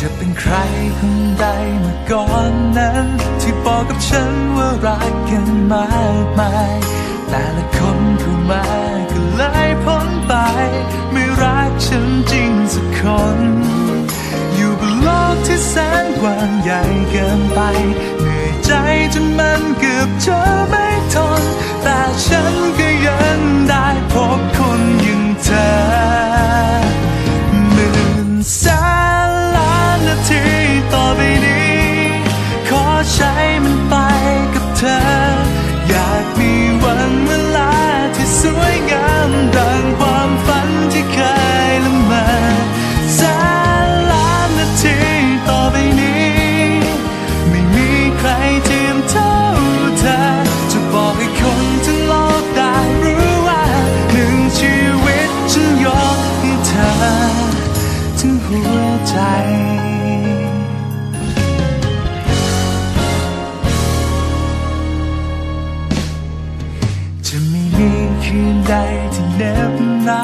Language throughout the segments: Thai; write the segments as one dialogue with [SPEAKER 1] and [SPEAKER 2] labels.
[SPEAKER 1] จะเป็นใครคนใดเมื่อก่อนนั้น ที่บอกกับฉันว่ารักกันมากมาย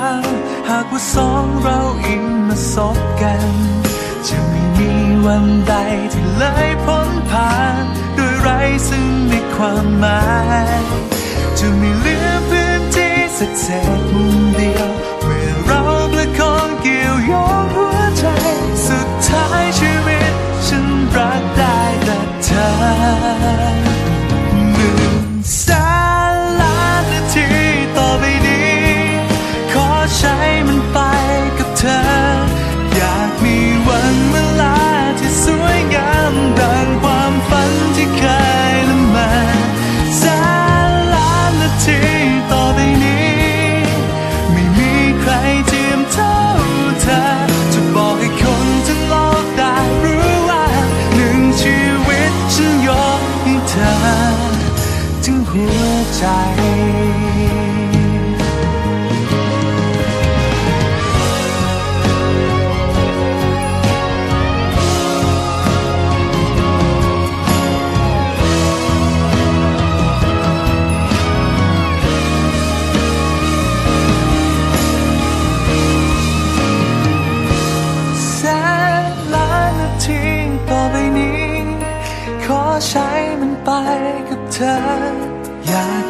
[SPEAKER 1] าวหากว่าสองเราอิงมาสบกัน จะไม่มีวันใดที่เลยพ้นผ่านโดยไร้ซึ่งในความหมาย จะไม่เหลือพื้นที่สักเศษมุมเดียวเมื่อเราประคองเกี่ยวโยงหัวใจ สุดท้ายชีวิตฉันรักได้แต่เธอหมื่นแใจแสนล้านนาทีต่อไปนี้ขอใช้มันไปกับเธออยา